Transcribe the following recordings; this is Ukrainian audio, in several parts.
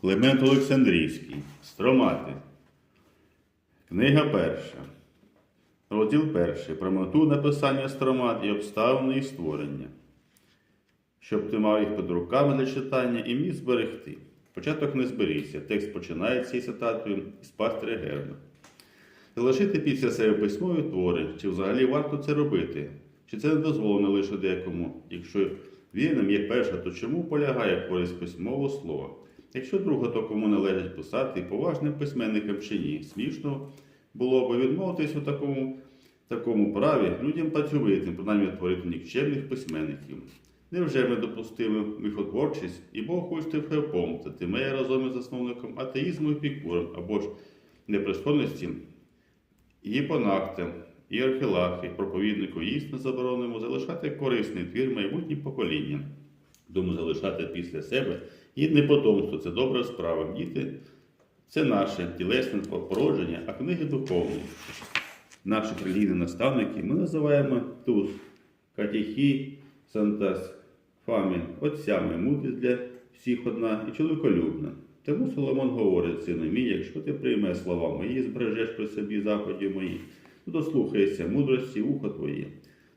Климент Олександрійський. Стромати. Книга перша. Розділ перший. Про мету написання стромат і обставини їх створення. Щоб ти мав їх під руками для читання і міг зберегти. Початок не зберігся. Текст починається із цитатою із пастиря Герна. Залишити після себе письмові твори, чи взагалі варто це робити? Чи це не дозволено лише декому? Якщо вірним є перша, то чому полягає користь письмового слова? Якщо друга, то кому належить писати поважним письменникам чи ні? Смішно було би відмовитись у такому, такому праві людям працьовитим, принаймні творити нікчемних письменників. Невже ми допустимо міфотворчість і Бог хоче помстити мене разом із засновником атеїзму і пікуром або ж непристойності Єпонахта і архілахи, проповіднику істини заборонимо залишати корисний твір майбутнім поколінням. Думаю, залишати після себе гідне потомство це добра справа. Діти це наше тілесне породження, а книги духовні. Наших релігійних наставників ми називаємо тут катехі, сантас, фамін, отцями, мудрість для всіх одна і чоловіколюбна. Тому Соломон говорить, сину мій, якщо ти приймеш слова мої, збережеш при собі заходів мої, то дослухаєшся мудрості вухо твоє.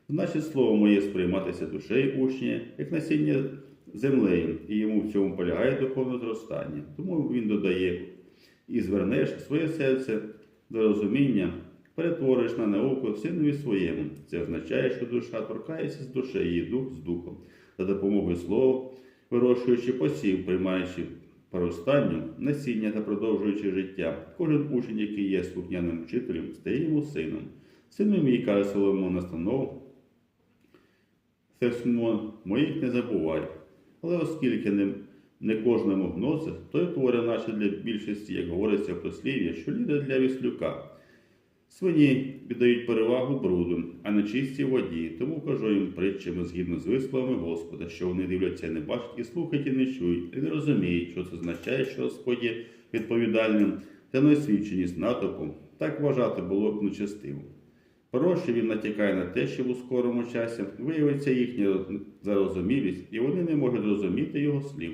Значить, слово моє сприйматися душею учня, як насіння землею, і йому в цьому полягає духовне зростання. Тому він додає і звернеш своє серце до розуміння, перетвориш на науку синові своєму. Це означає, що душа торкається з душею, і дух з духом, за допомогою слова, вирощуючи посів, приймаючи проростанню, насіння та продовжуючи життя. Кожен учень, який є слухняним вчителем, стає йому сином. Сину мій, каже Соломон настанов, Сесмо моїх не забувай. Але оскільки не, не кожному гносить, то й твори наші для більшості, як говориться в послів'я, що ліде для віслюка. Свині віддають перевагу бруду, а не чистій воді, тому кажу їм притчами згідно з висловами Господа, що вони дивляться, не бачать і слухають і не чують, і не розуміють, що це означає, що Господь є відповідальним за неосвіченість натовпу. Так вважати було б нечестиво. Проще він натякає на те, що в скорому часі виявиться їхня зарозумілість, і вони не можуть розуміти його слів.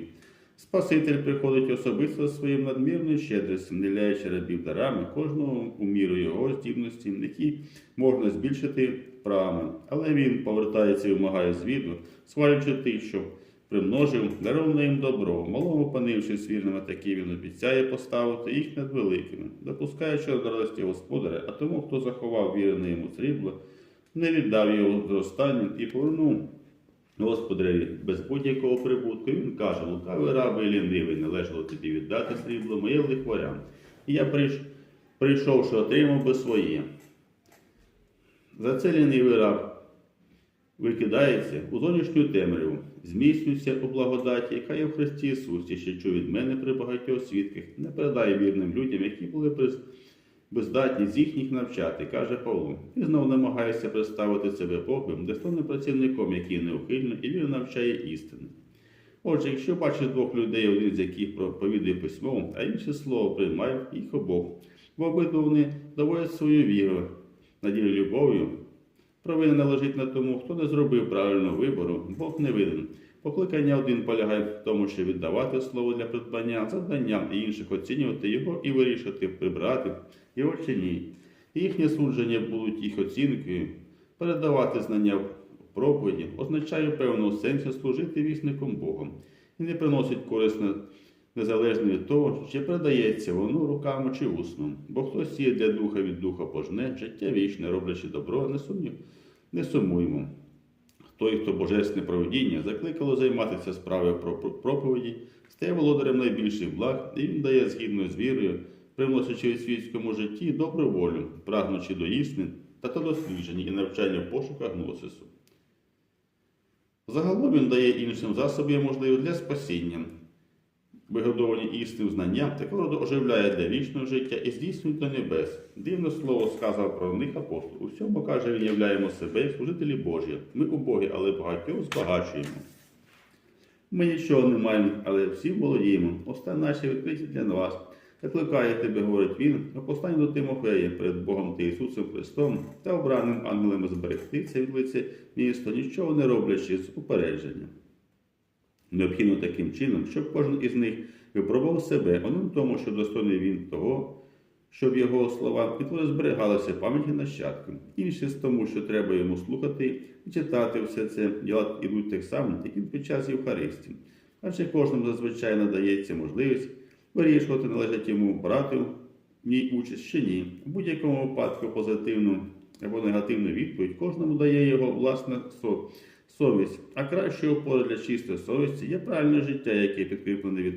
Спаситель приходить особисто своїм надмірною щедрістю, наделяючи рабів дарами кожного у міру його здібності, які можна збільшити правами. Але він повертається і вимагає звіду, свалюючи тих, що примножив, дароване їм добро, малому панившись вірними, такі він обіцяє поставити їх над великими, допускаючи радості господаря, а тому, хто заховав вірене йому срібло, не віддав його зростанню і повернув господареві без будь-якого прибутку. Він каже, лукавий раби і лінивий, належало тобі віддати срібло моє лихварям. І я прийш... прийшовши, отримав би своє. За це лінивий раб викидається у зовнішню темряву, зміцнюється у благодаті, яка є в Христі Ісусі, що чув від мене при багатьох свідках, не передає вірним людям, які були бездатні з їхніх навчати, каже Павло. І знову намагається представити себе Богом, достойним працівником, який неухильно і вірно навчає істини. Отже, якщо бачиш двох людей, один з яких проповідує письмо, а інше слово приймає їх обох, бо обидва вони доводять свою віру, надію любов'ю, Провина належить на тому, хто не зробив правильного вибору, Бог не виден. Покликання один полягає в тому, що віддавати слово для придбання, завданням і інших оцінювати його і вирішити, прибрати його чи ні. Їхнє судження будуть їх оцінкою. Передавати знання в проповіді означає в певному сенсі служити вісником Богом і не приносить корисно незалежно від того, чи передається воно руками чи усно. Бо хто сіє для духа від духа пожне, життя вічне, роблячи добро, не сумнів, не сумуємо. Той, хто божественне проведіння, закликало займатися справою про проповіді, стає володарем найбільших благ, і він дає згідно з вірою, приносячи у світському житті добру волю, прагнучи до істин та до дослідження і навчання в пошуках гносису. Загалом він дає іншим засоби можливі для спасіння, вигодовані істинним знанням, такого роду оживляє для вічного життя і здійснює до небес. Дивне слово сказав про них апостол. У всьому, каже, він являємо себе як служителі Божі. Ми убогі, але багатьох збагачуємо. Ми нічого не маємо, але всі володіємо. Оста наші відкриті для вас. Закликає тебе, говорить він, на послання до Тимофея перед Богом та Ісусом Христом та обраним ангелами зберегти це від лиця місто, нічого не роблячи з упередження. Необхідно таким чином, щоб кожен із них випробував себе, в тому, що достойний він того, щоб його слова підводи зберігалися в пам'яті нащадкам. Інші з тому, що треба йому слухати і читати все це, діла ідуть так само, як і під час Євхаристії. Адже кожному зазвичай надається можливість вирішувати, належить йому брати в ній участь чи ні. У будь-якому випадку позитивну або негативну відповідь кожному дає його власна со- совість. А кращою опорою для чистої совісті є правильне життя, яке підкріплене від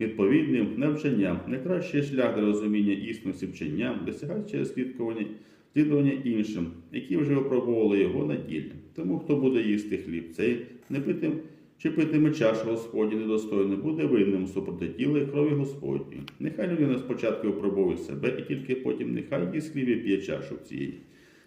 відповідним навчанням. Найкращий шлях для розуміння істинності вчення досягають через слідкування, слідування іншим, які вже випробували його на ділі. Тому хто буде їсти хліб, цей не питим. Чи питиме чашу Господні недостойно, буде винним супроти тіла і крові Господні. Нехай людина спочатку випробовує себе, і тільки потім нехай їсть хліб і п'є чашу цієї.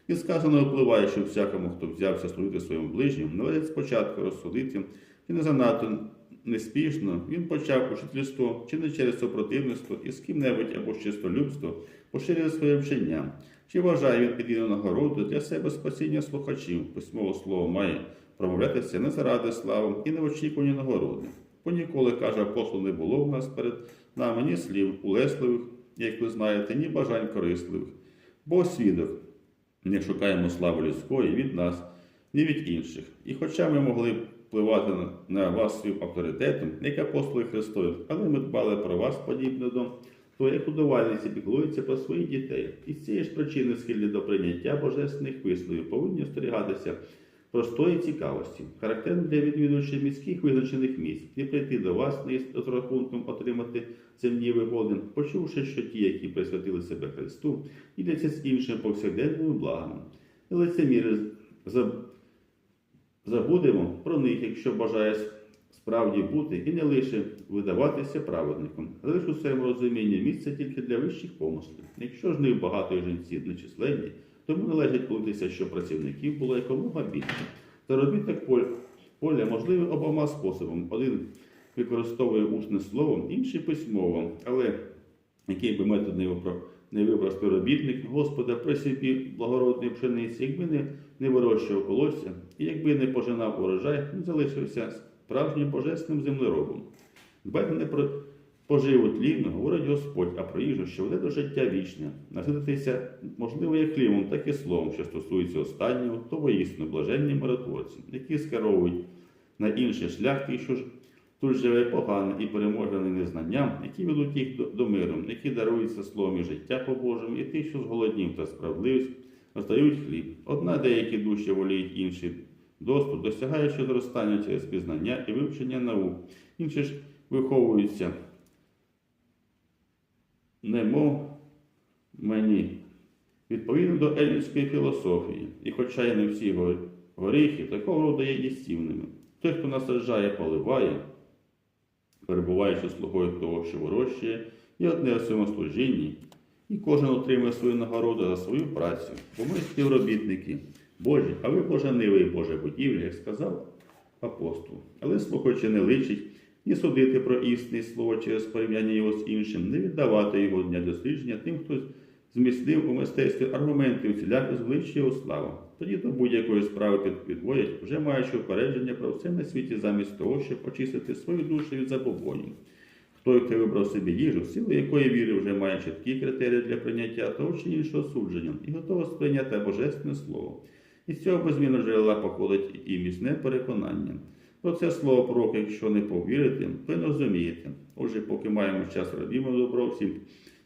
І сказано впливає, що всякому, хто взявся служити своєму ближньому, належить спочатку розсудити, чи не занадто неспішно він почав учительство, чи не через супротивництво, і з ким-небудь або з чистолюбство поширює своє вчення. Чи вважає він підійну нагороду для себе спасіння слухачів? Письмове слово має промовлятися не заради слави і не в очікуванні нагороди. Бо ніколи, каже апостол, не було в нас перед нами ні слів улесливих, як ви знаєте, ні бажань корисливих. Бо свідок, не шукаємо слави людської від нас, ні від інших. І хоча ми могли впливати на- вас своїм авторитетом, як апостоли Христові, але ми дбали про вас подібно до твоєї як і піклуються про своїх дітей. І з цієї ж причини схильні до прийняття божественних висловів повинні остерігатися простої цікавості, характерно для відвідувачів міських визначених місць, і прийти до вас з розрахунком отримати земні вигоди, почувши, що ті, які присвятили себе Христу, діляться з іншим повсякденними благами. Лицеміри забудемо про них, якщо бажає справді бути, і не лише видаватися праведником, лише у своєму розумінні місце тільки для вищих помислів. Якщо ж них багато і жінці нечисленні, тому належить молитися, що працівників було якомога більше. Заробіток поля можливий обома способами. Один використовує усне словом, інший письмово, але який би метод не вибрав, не вибрав співробітник Господа при собі благородної пшениці, якби не, не вирощував колосся, і якби не пожинав урожай, він залишився справжнім божественним землеробом. Дбайте не про поживу тлінну, говорить Господь, а про їжу, що веде до життя вічне. Насититися, можливо, як хлібом, так і словом, що стосується останнього, то воїстину блаженні миротворці, які скеровують на інший шлях тих, що ж тут живе погано і переможений незнанням, які ведуть їх до, до миру, які даруються словом і життя по Божому, і тих, що зголоднів та справедливість, роздають хліб. Одна деякі душі воліють інші доступ, досягаючи зростання через пізнання і вивчення наук. Інші ж виховуються немов мені. Відповідно до елінської філософії, і хоча й не всі горіхи, такого роду є їстівними. Той, хто насаджає, поливає, перебуваючи слугою того, що вирощує, і одне у своєму служінні, і кожен отримує свою нагороду за свою працю, бо ми співробітники Божі, а ви поженили Боже будівлі, як сказав апостол. Але слухаючи не личить ні судити про істинне слово через порівняння його з іншим, не віддавати його для дослідження тим, хто зміцнив у мистецтві аргументи усіляк звичайно його славу. Тоді до будь-якої справи підводять, вже маючи упередження про все на світі замість того, щоб очистити свою душу від забобонів. Той, хто вибрав собі їжу, силу якої віри вже має чіткі критерії для прийняття того чи іншого судження і готова сприйняти божественне слово. І з цього безмінно джерела походить і міцне переконання. Про це слово пророка, якщо не повірите, то не розумієте. Отже, поки маємо час робімо добро всім,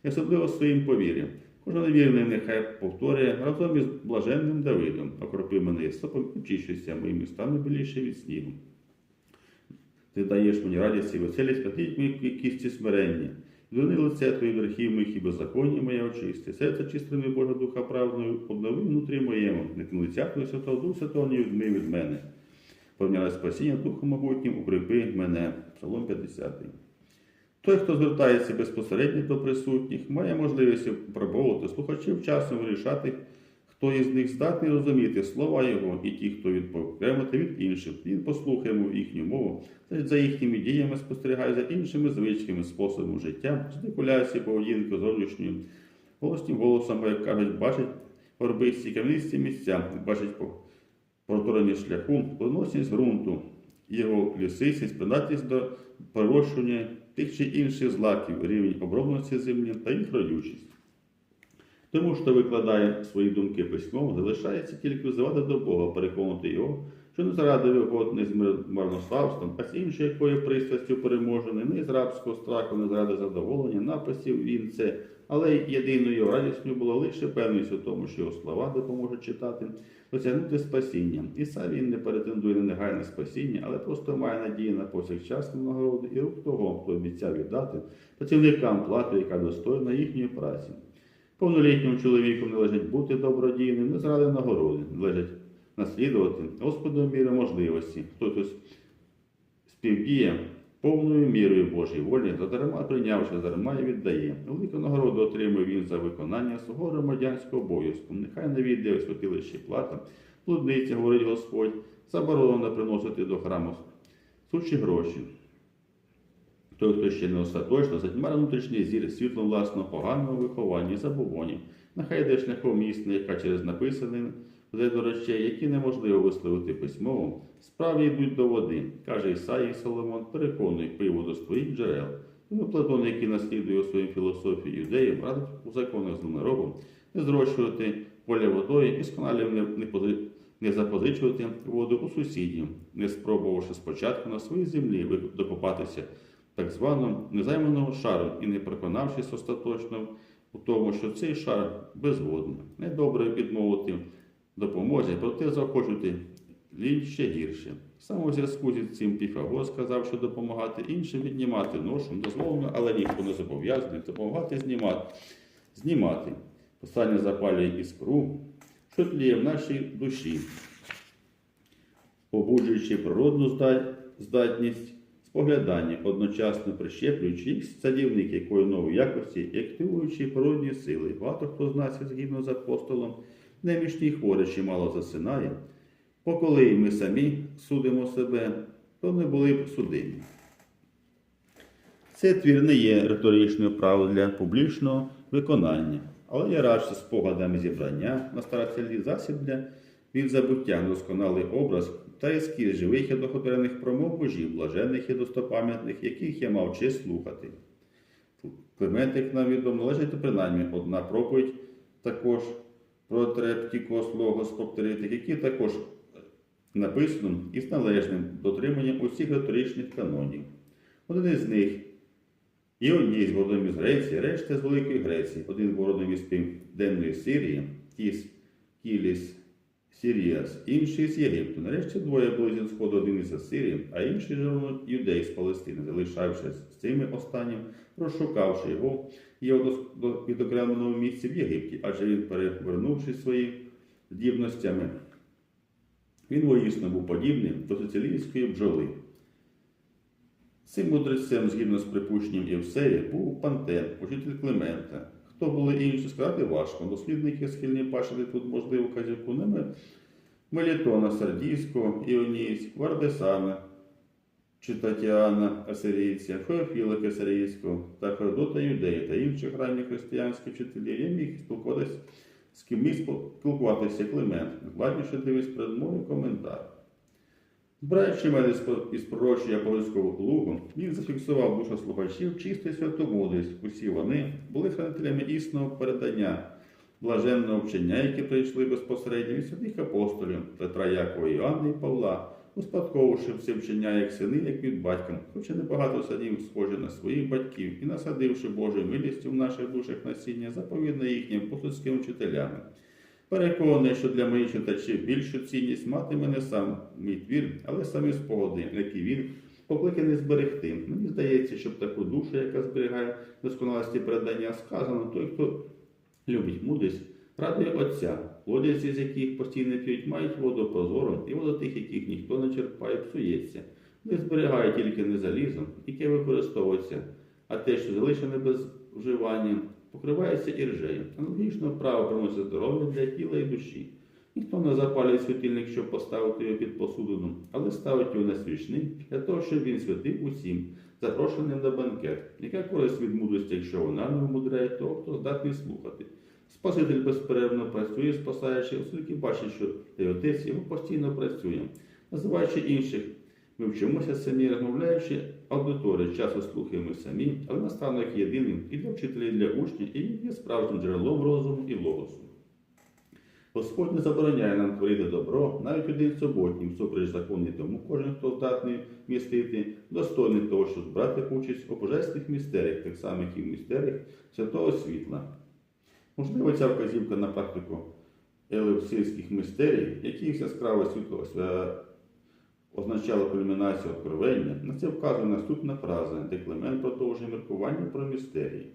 і особливо своїм повір'ям. Кожен вірний нехай повторює разом із блаженним Давидом, окропи мене сопом очищуйся моїми стану біліше від снігу. Ти даєш мені радість і веселість, платіть мої кісті смирення. Зверни лице твої верхів моїх і беззаконня моє очисти. Серце чистими Божа Духа правдою, обнови внутрі моєму, не лиця твого святого, Дух Святого не відми від мене. Помняла спасіння Духом могутнім, укріпи мене. Псалом 50. Той, хто звертається безпосередньо до присутніх, має можливість пробувати слухачів часом вирішати, хто із них здатний розуміти слова його, і ті, хто відокремити від інших. Він послухає їхню мову, за їхніми діями спостерігає за іншими звичками, способом життя, спекуляції, поведінки зовнішньою, голоснім голосом, як кажуть, бачить горбисті кам'янисті місця, бачить по проторені шляху, плодоносність ґрунту, його лісистість, придатність до прирощування тих чи інших злаків, рівень обробленості землі та їх родючість. Тому, хто викладає свої думки письмово, залишається тільки взивати до Бога, переконати його, що не заради вигод, не з марнославством, а з іншою якою пристрастю переможений, не з рабського страху, не заради задоволення, написів він це, але єдиною радістю було лише певність у тому, що його слова допоможуть читати, досягнути спасіння. І сам він не претендує на негайне спасіння, але просто має надію на повсякчасну нагороду і рук того, хто обіцяв віддати працівникам плату, яка достойна їхньої праці. Повнолітньому чоловіку належить бути добродійним, не заради нагороди, належить наслідувати Господу міри можливості. Хтось співдіє повною мірою Божої волі, задарма прийнявши, задарма і віддає. Велику нагороду отримує він за виконання свого громадянського обов'язку. Нехай не віддає святилище плата, блудниця, говорить Господь, заборонено приносити до храму сучі гроші. Той, хто ще не остаточно, затьмарив внутрішній зір світлом власного поганого виховання і забобонів. Нехай йде шляхом істини, яка через написане вже до речей, які неможливо висловити письмово, справді йдуть до води, каже Ісаїй Соломон, переконуй пиво до своїх джерел. Тому Платон, який наслідує у своїй філософії юдеїв, радить у законах з неробом не зрощувати поля водою і з каналів не, не, не запозичувати воду у сусідів, не спробувавши спочатку на своїй землі докопатися так званого незайманого шару і не переконавшись остаточно у тому, що цей шар безводний. Недобре відмовити допомозі, проте захочути лінь ще гірше. Саме у зв'язку зі цим Піфагор сказав, що допомагати іншим віднімати ношу дозволено, але ніхто не зобов'язаний допомагати знімати. знімати. Послання запалює іскру, що тліє в нашій душі, побуджуючи природну здатність споглядання, одночасно прищеплюючи їх садівник якої нової якості і активуючи природні сили. Багато хто з нас, згідно з апостолом, немічні хворі чимало засинає. Бо коли ми самі судимо себе, то не були б судимі. Цей твір не є риторичною правою для публічного виконання, але є радше спогадами зібрання на старательний засіб для від забуття на досконалий образ та ескіз живих і дохоторених промов божів, блажених і достопам'ятних, яких я мав честь слухати. Климент, як нам відомо, належить принаймні одна проповідь також про трептікос логос повторити, які також написано із належним дотриманням усіх риторичних канонів. Один із них Іоній з родом із Греції, решта з Великої Греції, один був родом із Південної Сирії, Тіс Кіліс Сіріас, інший з Єгипту. Нарешті двоє були зі сходу, один із Асирії, а інший же юдей з Палестини, залишавшись з цими останнім, розшукавши його його відокремленому місці в Єгипті, адже він, перевернувши свої здібностями, він воїсно був подібним до сицилійської бджоли. Цим мудрецем, згідно з припущенням Євсея, був Пантен, учитель Климента. Хто були інші, сказати важко. Дослідники схильні бачити тут можливу казівку Мелітона Сардійського, Іонісь, Вардесана чи Татіана Асирійця, Феофіла Кесарійського та Феодота Юдея та інших ранніх християнських вчителів. Я міг спілкуватися з ким спілкуватися Климент. Докладніше дивись передмовий коментар. Збираючи мене із пророчої апостольського лугу, він зафіксував душу слухачів чисту мудрість. Усі вони були хранителями існого передання, блаженного вчення, які прийшли безпосередньо від святих апостолів Петра Якова Іоанна і Павла, успадковувавши вчення як сини, як від батькам, хоча небагато садів схожі на своїх батьків і насадивши Божою милістю в наших душах насіння, заповідне їхнім апостольським вчителями. Переконаний, що для моїх читачів більшу цінність матиме не сам мій твір, але самі спогади, які він покликаний зберегти. Мені здається, щоб таку душу, яка зберігає досконалості передання, сказано той, хто любить мудрість, радує Отця, плодяці з яких постійно п'ють, мають воду прозору, і воду тих, яких ніхто не черпає, псується. Не зберігає тільки не залізо, яке використовується, а те, що залишене без вживання, покривається іржею. Аналогічно право приносить здоров'я для тіла і душі. Ніхто не запалює світильник, щоб поставити його під посудину, але ставить його на свічник для того, щоб він святив усім, запрошеним на банкет. Яка користь від мудрості, якщо вона не вмудряє того, хто здатний слухати? Спаситель безперервно працює, спасаючи, оскільки бачить, що той отець його постійно працює, називаючи інших. Ми вчимося самі, розмовляючи, аудиторії часто слухаємо самі, але наставник єдиним і для вчителів, і для учнів, і є справжнім джерелом розуму і логосу. Господь не забороняє нам творити добро, навіть один суботній, всупереч закону, і тому кожен, хто здатний містити, достойний того, щоб брати участь у божественних містеріях, так само, як і в містеріях святого світла. Можливо, ця вказівка на практику елевсійських мистерій, яких яскраве світло означало кульмінацію откровення, на це вказує наступна фраза, де Клемент продовжує міркування про містерії.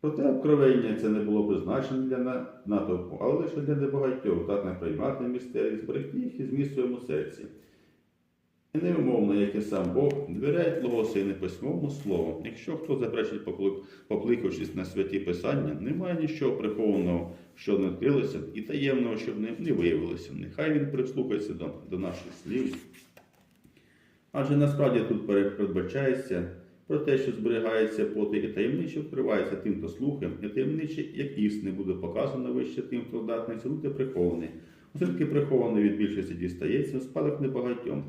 Проте откровення це не було призначено для натовпу, але лише для небагатьох, здатних приймати містерії, зберегти їх і зміст в своєму серці. І як і сам Бог, довіряють логоси і неписьмовому слову. Якщо хто заперечить, покликавшись на святі писання, немає нічого прихованого, що не відкрилося, і таємного, щоб не, не виявилося. Нехай він прислухається до, до наших слів. Адже насправді тут передбачається про те, що зберігається поти і таємниче вкривається тим, хто слухає, і таємниче, як істини, буде показано вище тим, хто здатний цілути прихований. Оскільки прихований від більшості дістається, спадок небагатьом.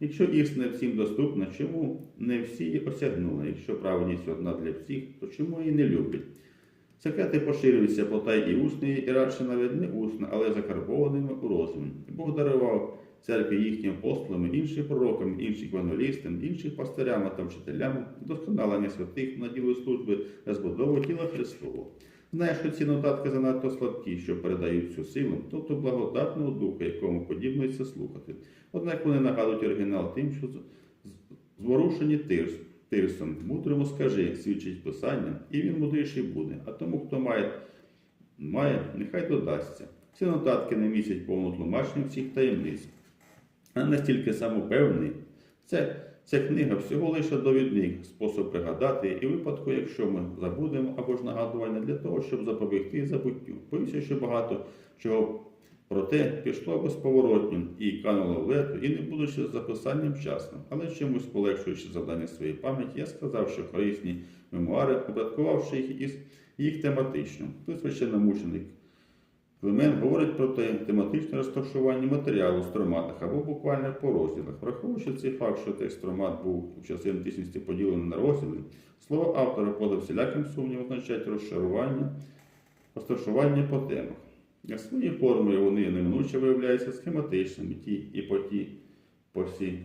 Якщо істина всім доступна, чому не всі її осягнули? Якщо праведність одна для всіх, то чому її не люблять? Секрети поширюються потай і усної, і радше навіть не усно, але закарбованими у розумі. Бог дарував церкві їхнім апостолам, іншим пророкам, іншим евангелістам, іншим пастирям та вчителям, досконалення святих на діло служби та збудову тіла Христового. Знаєш, що ці нотатки занадто слабкі, що передають цю силу, тобто благодатного духа, якому подібно це слухати. Однак вони нагадують оригінал тим, що зворушені тирс, тирсом. Мудрому скажи, свідчить Писання, і він мудріший буде. А тому, хто має, має, нехай додасться. Ці нотатки не містять повну тлумачення всіх таємниць. А настільки самопевний, це, ця книга всього лише довідник, спосіб пригадати, і випадку, якщо ми забудемо або ж нагадування для того, щоб запобігти забуттю. Боюся, що багато чого проте пішло безповоротнім і кануло в лету, і не будучи записанням вчасно. Але чомусь полегшуючи завдання своєї пам'яті, я сказав, що корисні мемуари, опрацькувавши їх із їх тематично. Тут священномученик Климент говорить про те тематичне розташування матеріалу в строматах або буквально по розділах. Враховуючи цей факт, що текст стромат був в часи античності поділений на розділи, слово автора поза всіляким сумнівом означають розшарування, розташування по темах. А своєю формою вони неминуче виявляються схематичними ті і по ті по всі.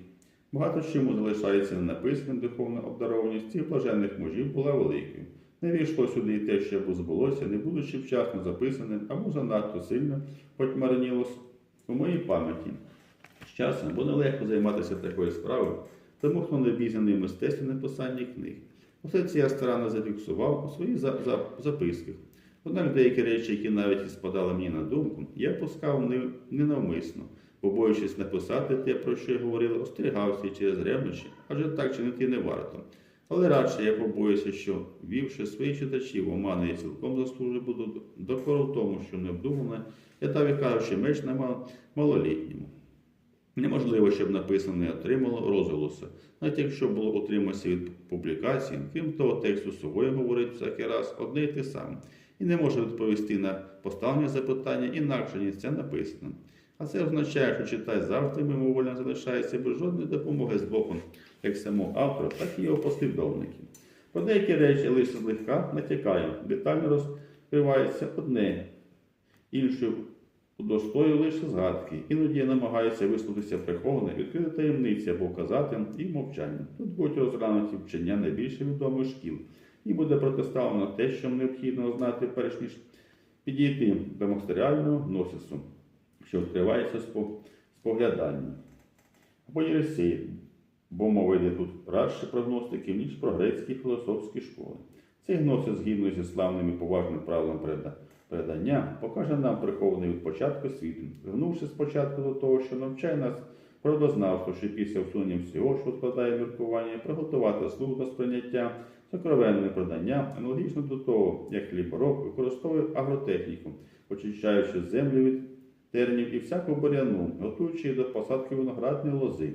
Багато чому залишається ненаписаним духовна обдарованість цих блаженних мужів була великою. Не війшло сюди і те, що збулося, не будучи вчасно записаним або занадто сильно потьмарніло у моїй пам'яті. З часом буде легко займатися такою справою, тому хто не обізнаний в мистецтві написання книг. Усе це я старанно зафіксував у своїх за- за- записках. Однак деякі речі, які навіть і спадали мені на думку, я пускав не- ненавмисно, побоюючись написати те, про що я говорив, остерігався через ревнощі, адже так чинити не варто. Але радше я побоюся, що, вівши своїх читачів, омани я цілком заслужив буду докору в тому, що необдумане, я так і кажучи, меч на малолітньому. Неможливо, щоб написане не отримало розголосу, навіть якщо було отримався від публікації, крім того, тексту собою говорить всякий раз одне й те саме, і не може відповісти на поставлені запитання інакше, ніж це написано. А це означає, що читай завжди мимовольно залишається без жодної допомоги з боку як самого автора, так і його послідовників. Про деякі речі лише злегка натякаю, детально розкривається одне, інше удостою лише згадки. Іноді я намагаюся висловитися приховане, відкрити таємниці або вказати і мовчання. Тут будуть розглянуті вчення найбільше відомих шкіл, і буде протиставлено те, що необхідно знати, перш ніж підійти до мастеріального гносису, що відкривається спо- споглядання. Або єресії, бо мова йде тут радше про гностиків, ніж про грецькі філософські школи. Цей гносис, згідно зі славним і поважним правилом переда- передання, покаже нам прихований від початку світу, звернувши спочатку до того, що навчає нас правдознавство, що після всунення всього, що складає міркування, приготувати слух сприйняття, сокровенне продання, аналогічно до того, як хлібороб використовує агротехніку, очищаючи землю від тернів і всяку буряну, готуючи до посадки виноградної лози.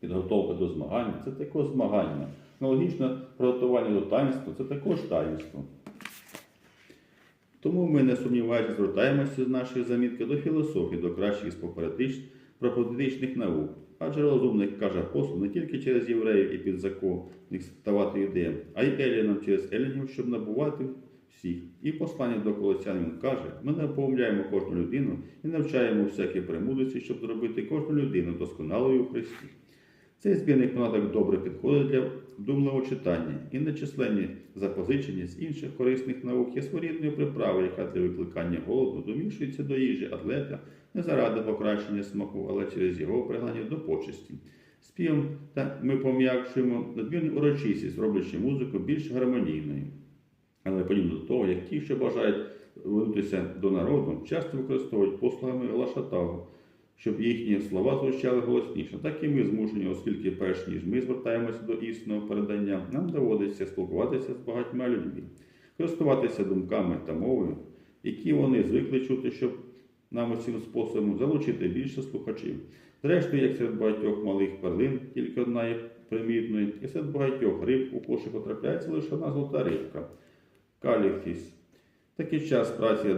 Підготовка до змагань це також змагання. Аналогічно приготування до таїнства це також таїнство. Тому ми, не сумніваючись, звертаємося з нашої замітки до філософії, до кращих з проповідичних наук. Адже розумник, каже апостол, не тільки через євреїв і підзаконних ставати ідеям, а й елінам через елінів, щоб набувати всіх. І в посланні до колосян він каже: ми не наповняємо кожну людину і навчаємо всякі премудрості, щоб зробити кожну людину досконалою у Христі. Цей збірник понадок добре підходить для вдумливого читання і нечисленні запозичення з інших корисних наук є своєрідною приправою, яка для викликання голоду домішується до їжі атлета не заради покращення смаку, але через його пригнання до почесті. Співом та ми пом'якшуємо надмірну урочистість, роблячи музику більш гармонійною. Але подібно до того, як ті, що бажають вернутися до народу, часто використовують послугами Лашатагу, щоб їхні слова звучали голосніше. Так і ми змушені, оскільки перш ніж ми звертаємося до істинного передання, нам доводиться спілкуватися з багатьма людьми, користуватися думками та мовою, які вони звикли чути, щоб нам цим способом залучити більше слухачів. Зрештою, як серед багатьох малих перлин, тільки одна є примітною, і серед багатьох риб у кошику трапляється лише одна золота рибка каліфіс. Такий час праці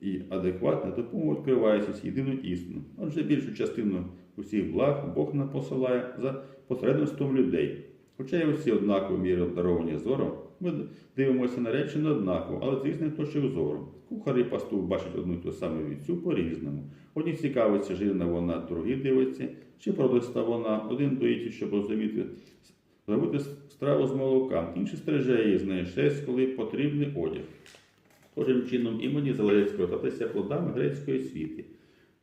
і адекватна допомога відкривається з єдину істину. Отже, більшу частину усіх благ Бог нам посилає за посередництвом людей. Хоча й усі однаково мірі обдаровані зором, ми дивимося на речі не однаково, але з різних точок зору. Кухар і пастух бачать одну і ту саму вівцю по-різному. Одні цікавиться, жирна вона, другі дивиться, чи продиста вона, один доїть, щоб розуміти, зробити страву з молока, інший стриже її неї коли потрібний одяг. Схожим чином і мені залежить скористатися плодами грецької світи.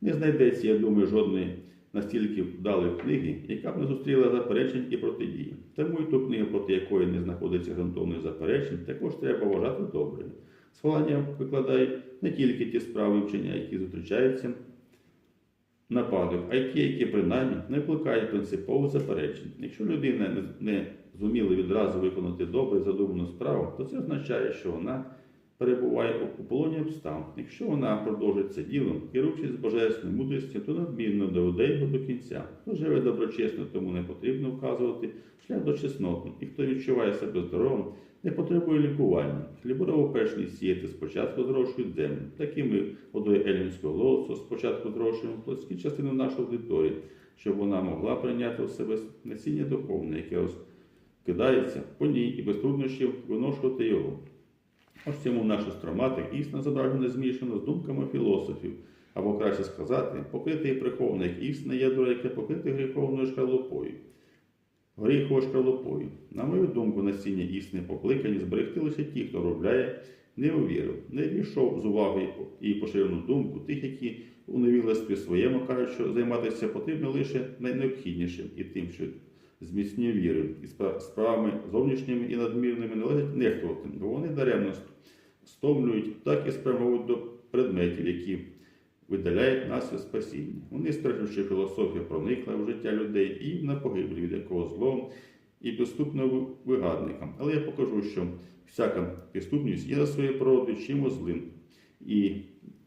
Не знайдеться, я думаю, жодної настільки вдалої книги, яка б не зустріла заперечень і протидії. Тому і ту книгу, проти якої не знаходиться ґрунтовних заперечень, також треба вважати доброю. Схвалення викладають не тільки ті справи вчення, які зустрічаються нападок, а й ті, які принаймні не викликають принципових заперечень. Якщо людина не, зуміла відразу виконати добре задуману справу, то це означає, що вона перебуває у полоні обставин. Якщо вона продовжить це діло, керуючись божественною мудрістю, то надмірно доведе його до кінця. Хто живе доброчесно, тому не потрібно вказувати шлях до чесноти. І хто відчуває себе здоровим, не потребує лікування. Хліборову перш ніж сіяти спочатку зрошують землю. Такими водою елінського голосу спочатку зрошуємо плоські частини нашої аудиторії, щоб вона могла прийняти в себе насіння духовне, яке розкидається по ній і без труднощів виношувати його. Ось цьому наша строматик істина зображена змішано з думками філософів, або краще сказати, покрите і приховане, як істинне ядро, яке покрите гріховною шкарлупою. Горіховою шкарлупою. На мою думку, насіння істини покликані зберегти ті, хто робляє, не увірив, не війшов з уваги і поширену думку тих, які у невігластві своєму кажуть, що займатися потрібно лише найнеобхіднішим і тим, що зміцнює віри, і справами зовнішніми і надмірними належить нехтувати, бо вони даремно стомлюють, так і спрямовують до предметів, які видаляють нас від спасіння. Вони стверджують, що філософія проникла в життя людей і на погибель, від якого злом і доступно вигадникам. Але я покажу, що всяка підступність є за своєю природою чимось злим, і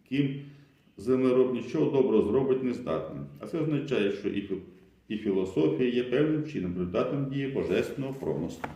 ким землероб нічого доброго зробить не здатним. А це означає, що і філософія є певним чином результатом дії божественного промислу.